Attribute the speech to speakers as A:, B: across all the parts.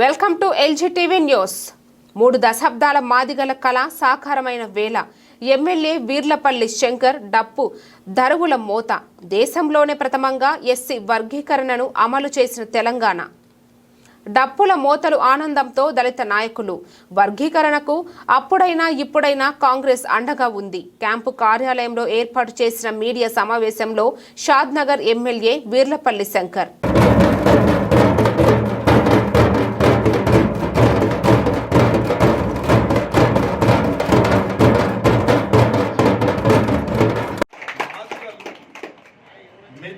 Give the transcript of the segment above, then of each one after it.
A: Welcome to LG TV news. మూడు దశాబ్దాల మాదిగల కళ సాకారమైన వేళ. ఎమ్మెల్యే వీర్లపల్లి శంకర్ డప్పు దరువుల మోత. దేశంలోనే ప్రథమంగా ఎస్సీ వర్గీకరణను అమలు చేసిన తెలంగాణ. డప్పుల మోతలు ఆనందంతో దళిత నాయకులు. వర్గీకరణకు అప్పుడైనా ఇప్పుడైనా కాంగ్రెస్ అండగా ఉంది. క్యాంపు కార్యాలయంలో ఏర్పాటు చేసిన మీడియా సమావేశంలో షాద్నగర్ ఎమ్మెల్యే వీర్లపల్లి శంకర్.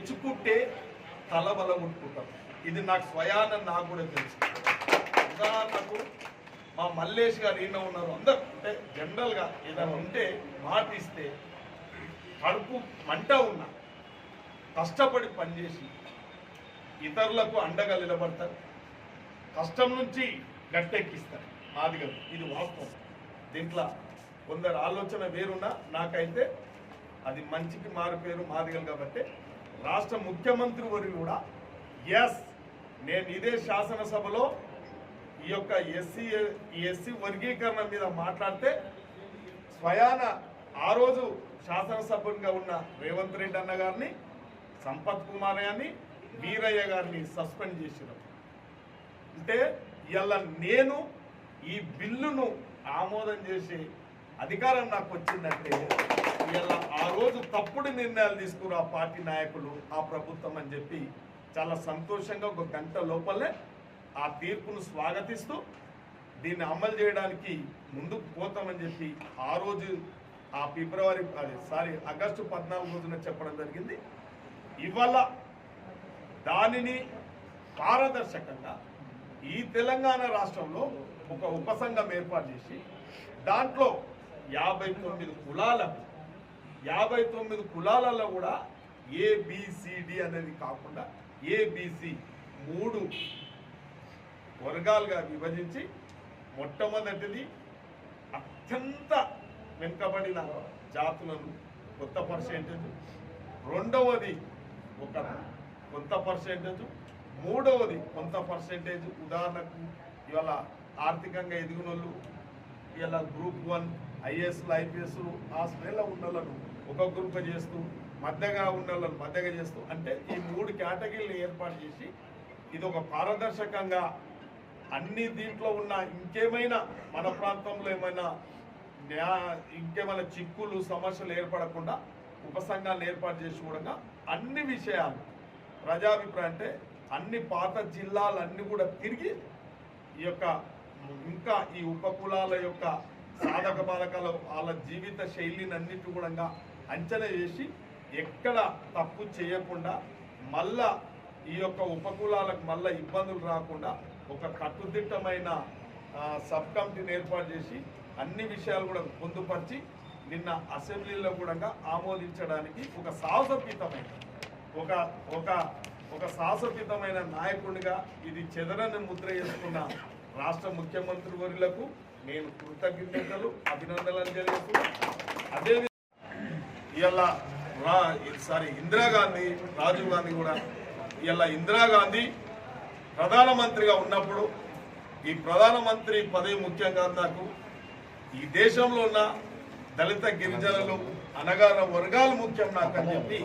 B: తెచ్చుకుంటే తలబల ఉంటుకుంటాం ఇది నాకు స్వయాన నాకు కూడా తెలుసు. ఉదాహరణకు మా మల్లేష్ గారు ఈయన ఉన్నారు. అందరు అంటే జనరల్గా ఏదైనా ఉంటే మాట ఇస్తే కడుపు మంట ఉన్నా కష్టపడి పనిచేసి ఇతరులకు అండగా నిలబడతారు. కష్టం నుంచి గట్టెక్కిస్తారు. మాదిగలు ఇది వాస్తవం. దీంట్లో కొందరు ఆలోచన వేరున్నా నాకైతే అది మంచికి మారు పేరు మాదిగలు కాబట్టి రాష్ట్ర ముఖ్యమంత్రి వారు కూడా ఎస్ నేను ఇదే శాసనసభలో ఈ యొక్క ఎస్సీ ఈ ఎస్సీ వర్గీకరణ మీద మాట్లాడితే స్వయాన ఆ రోజు శాసనసభ్యునిగా ఉన్న రేవంత్ రెడ్డి అన్న గారిని సంపత్ కుమార్ గారిని వీరయ్య గారిని సస్పెండ్ చేసినాం. అంటే ఇలా నేను ఈ బిల్లును ఆమోదం చేసి అధికారం నాకు వచ్చిందంటే ఇలా ఆ రోజు తప్పుడు నిర్ణయాలు తీసుకురు ఆ పార్టీ నాయకులు ఆ ప్రభుత్వం అని చెప్పి చాలా సంతోషంగా ఒక గంట లోపలే ఆ తీర్పును స్వాగతిస్తూ దీన్ని అమలు చేయడానికి ముందుకు పోతామని చెప్పి ఆ రోజు ఆ ఫిబ్రవరి అదే సారీ ఆగస్టు పద్నాలుగు రోజున చెప్పడం జరిగింది. ఇవాళ దానిని పారదర్శకంగా ఈ తెలంగాణ రాష్ట్రంలో ఒక ఉపసంఘం ఏర్పాటు చేసి దాంట్లో యాభై తొమ్మిది కులాలకు యాభై తొమ్మిది కులాలలో కూడా ఏబిసిడి అనేది కాకుండా ఏబిసి మూడు వర్గాలుగా విభజించి మొట్టమొదటిది అత్యంత వెనుకబడిన జాతులను కొత్త పర్సెంటేజ్. రెండవది ఒక కొంత పర్సెంటేజ్. మూడవది కొంత పర్సెంటేజ్. ఉదాహరణకు ఇవాళ ఆర్థికంగా ఎదిగిన వాళ్ళు ఇవాళ గ్రూప్ వన్ ఐఏఎస్లు ఐపీఎస్లు ఆ స్థాయిలో ఉన్న వాళ్ళను గ్రూప్ చేస్తూ మధ్యగా ఉన్న వాళ్ళని మధ్యగా చేస్తూ అంటే ఈ మూడు కేటగిరీలు ఏర్పాటు చేసి ఇది ఒక పారదర్శకంగా అన్ని దీంట్లో ఉన్న ఇంకేమైనా మన ప్రాంతంలో ఏమైనా న్యా- ఇంకేమైనా చిక్కులు సమస్యలు ఏర్పడకుండా ఉపసంఘాలను ఏర్పాటు చేసి కూడా అన్ని విషయాలు ప్రజాభిప్రాయం అంటే అన్ని పాత జిల్లాలన్నీ కూడా తిరిగి ఈ యొక్క ఇంకా ఈ ఉపకులాల యొక్క సాధక బాధకాల వాళ్ళ జీవిత శైలిని అన్నిటి కూడా అంచనా చేసి ఎక్కడ తప్పు చేయకుండా మళ్ళా ఈ యొక్క ఉపకులాలకు మళ్ళా ఇబ్బందులు రాకుండా ఒక కట్టుదిట్టమైన సబ్ కమిటీని ఏర్పాటు చేసి అన్ని విషయాలు కూడా పొందుపరిచి నిన్న అసెంబ్లీలో కూడా ఆమోదించడానికి ఒక సాహసోపేతమైన ఒక ఒక ఒక సాహసోపేతమైన నాయకుడిగా ఇది చెదరని ముద్ర చేసుకున్న రాష్ట్ర ముఖ్యమంత్రి వర్యులకు నేను కృతజ్ఞతలు అభినందనలు తెలియజేస్తున్నా అదే ఇలా రా సారీ ఇందిరాగాంధీ రాజీవ్ గాంధీ కూడా ఇలా ఇందిరాగాంధీ ప్రధానమంత్రిగా ఉన్నప్పుడు ఈ ప్రధానమంత్రి పదవి ముఖ్యంగా నాకు ఈ దేశంలో ఉన్న దళిత గిరిజనులు అనగాన వర్గాలు ముఖ్యం నాకు అని చెప్పి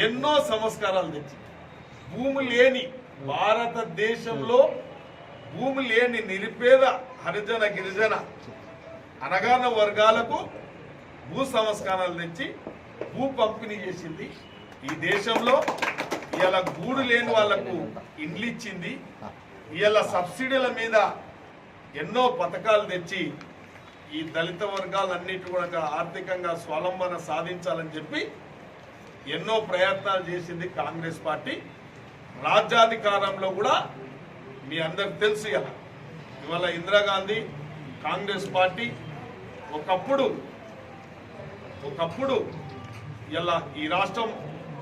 B: ఎన్నో సంస్కారాలు తెచ్చి భూమి లేని భారతదేశంలో భూమి లేని నిరుపేద హరిజన గిరిజన అనగాన వర్గాలకు భూ సంస్కారాలు తెచ్చి భూ పంపిణీ చేసింది. ఈ దేశంలో ఇలా గూడు లేని వాళ్ళకు ఇండ్లు ఇచ్చింది. ఇలా సబ్సిడీల మీద ఎన్నో పథకాలు తెచ్చి ఈ దళిత వర్గాలన్నిటి కూడా ఆర్థికంగా స్వలంబన సాధించాలని చెప్పి ఎన్నో ప్రయత్నాలు చేసింది కాంగ్రెస్ పార్టీ. రాజ్యాధికారంలో కూడా మీ అందరికి తెలుసు కదా ఇవాళ ఇందిరాగాంధీ కాంగ్రెస్ పార్టీ ఒకప్పుడు ఒకప్పుడు ఇలా ఈ రాష్ట్రం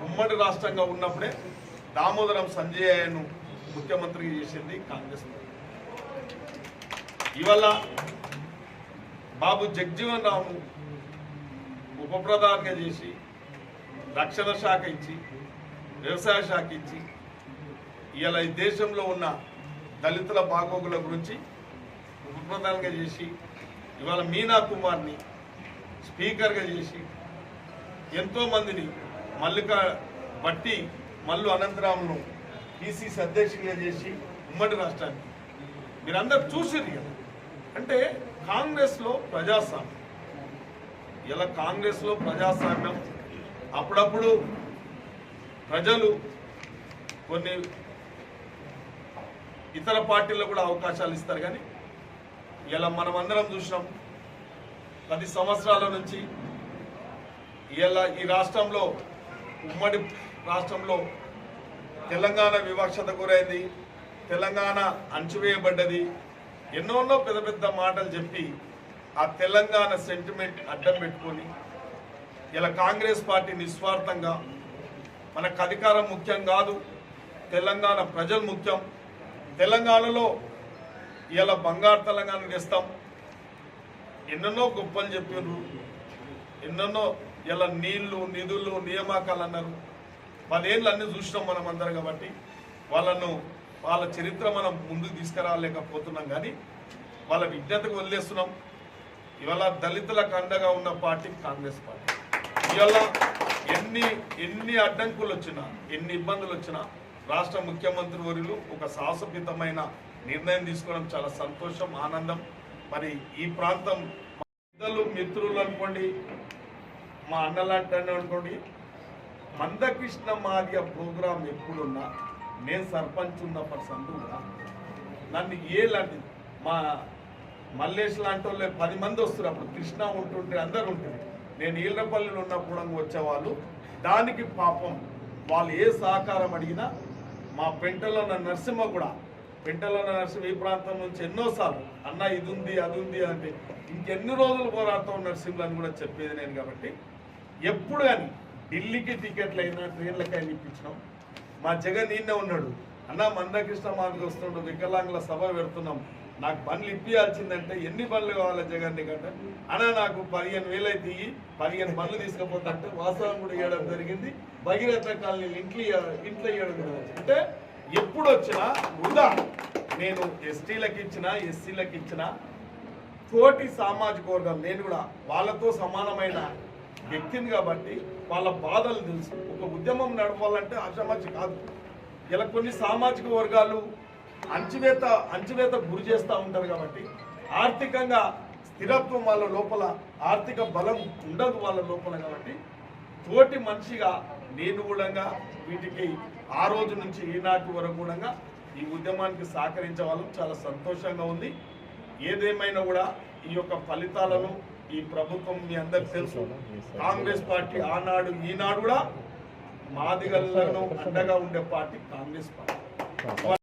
B: ఉమ్మడి రాష్ట్రంగా ఉన్నప్పుడే దామోదరం సంజయను ముఖ్యమంత్రి చేసింది కాంగ్రెస్ ఇవాళ బాబు జగ్జీవన్ రాము ఉప ప్రధానిగా చేసి రక్షణ శాఖ ఇచ్చి వ్యవసాయ శాఖ ఇచ్చి ఇలా ఈ దేశంలో ఉన్న దళితుల బాగోగుల గురించి ఉపప్రధానంగా చేసి ఇవాళ మీనా కుమార్ని స్పీకర్గా చేసి ఎంతోమందిని మల్లిక బట్టి మల్లు అనంతరామును పీసీసీ అధ్యక్షుడిగా చేసి ఉమ్మడి రాష్ట్రానికి. మీరందరూ చూసిర్రు కదా అంటే కాంగ్రెస్లో ప్రజాస్వామ్యం. ఇలా కాంగ్రెస్లో ప్రజాస్వామ్యం అప్పుడప్పుడు ప్రజలు కొన్ని ఇతర పార్టీల్లో కూడా అవకాశాలు ఇస్తారు కానీ ఇలా మనం అందరం చూసినాం పది సంవత్సరాల నుంచి ఇలా ఈ రాష్ట్రంలో ఉమ్మడి రాష్ట్రంలో తెలంగాణ వివక్షత గురైంది. తెలంగాణ అణచివేయబడ్డది. ఎన్నోన్నో పెద్ద పెద్ద మాటలు చెప్పి ఆ తెలంగాణ సెంటిమెంట్ అడ్డం పెట్టుకొని ఇలా కాంగ్రెస్ పార్టీ నిస్వార్థంగా మనకు అధికారం ముఖ్యం కాదు తెలంగాణ ప్రజలు ముఖ్యం. తెలంగాణలో ఇలా బంగారు తెలంగాణ తెస్తాం. ఎన్నెన్నో గొప్పలు చెప్పారు. ఎన్నెన్నో ఇలా నీళ్ళు నిధులు నియామకాలు అన్నారు పదేళ్ళు అన్ని చూసినాం మనం అందరం కాబట్టి వాళ్ళను వాళ్ళ చరిత్ర మనం ముందుకు తీసుకురాలేకపోతున్నాం కానీ వాళ్ళ విజ్ఞతకు వదిలేస్తున్నాం. ఇవాళ దళితులకు అండగా ఉన్న పార్టీ కాంగ్రెస్ పార్టీ. ఇవాళ ఎన్ని ఎన్ని అడ్డంకులు వచ్చినా ఎన్ని ఇబ్బందులు వచ్చినా రాష్ట్ర ముఖ్యమంత్రి వర్యులు ఒక సాహసపితమైన నిర్ణయం తీసుకోవడం చాలా సంతోషం ఆనందం. మరి ఈ ప్రాంతం పెద్దలు మిత్రులు అనుకోండి మా అన్నలాంటి అనుకోండి మందకృష్ణ మార్య ప్రోగ్రాం ఎప్పుడున్నా నేను సర్పంచ్ ఉన్నప్పటి సందుగా కూడా నన్ను ఏ లాంటి మా మల్లేష్ లాంటి వాళ్ళు పది మంది వస్తారు అప్పుడు కృష్ణ ఉంటుంటే అందరు ఉంటుంది నేను ఈళ్ళపల్లిలో ఉన్నప్పుడు వచ్చేవాళ్ళు. దానికి పాపం వాళ్ళు ఏ సహకారం అడిగినా మా పెంటలో ఉన్న నరసింహ కూడా పెంటలో ఉన్న ఈ ప్రాంతం నుంచి ఎన్నోసార్లు అన్న ఇది ఉంది అది ఉంది అంటే ఇంకెన్ని రోజులు పోరాడుతూ నర్సింహులు అని కూడా చెప్పేది నేను కాబట్టి. ఎప్పుడు కానీ ఢిల్లీకి టికెట్లు అయినా ట్రైన్లకైనా ఇప్పించినాం. మా జగన్ ఈయనే ఉన్నాడు. అన్న మందకృష్ణ మాకు వస్తుండు వికలాంగుల సభ పెడుతున్నాం. నాకు బండ్లు ఇప్పియాల్సిందంటే ఎన్ని బండ్లు కావాలి జగన్ నీకంటే అన్న నాకు పదిహేను వేలు అయితే ఇయ్యి పదిహేను బండ్లు తీసుకుపోతుంటే వాస్తవం కూడా ఇవ్వడం జరిగింది. భగీరథ కాలనీ ఇంట్లో ఇంట్లో ఇవ్వడం అంటే ఎప్పుడు వచ్చినా వృధా నేను ఎస్టీలకు ఇచ్చిన ఎస్సీలకు ఇచ్చిన తోటి సామాజిక వర్గం నేను కూడా వాళ్ళతో సమానమైన వ్యక్తిని కాబట్టి వాళ్ళ బాధలు తెలుసు. ఒక ఉద్యమం నడపాలంటే అసమాజి కాదు. ఇలా కొన్ని సామాజిక వర్గాలు అంచువేత అంచువేత గురి చేస్తూ ఉంటారు కాబట్టి ఆర్థికంగా స్థిరత్వం వాళ్ళ లోపల ఆర్థిక బలం ఉండదు వాళ్ళ లోపల కాబట్టి తోటి మనిషిగా నేను కూడా వీటికి ఆ రోజు నుంచి ఈనాటి వరకు కూడా ఈ ఉద్యమానికి సహకరించే వాళ్ళం చాలా సంతోషంగా ఉంది. ఏదేమైనా కూడా ఈ యొక్క ఫలితాలను ఈ ప్రభుత్వం మీ అందరికి తెలుసు. కాంగ్రెస్ పార్టీ ఆనాడు ఈనాడు కూడా మాదిగలను అండగా ఉండే పార్టీ కాంగ్రెస్ పార్టీ.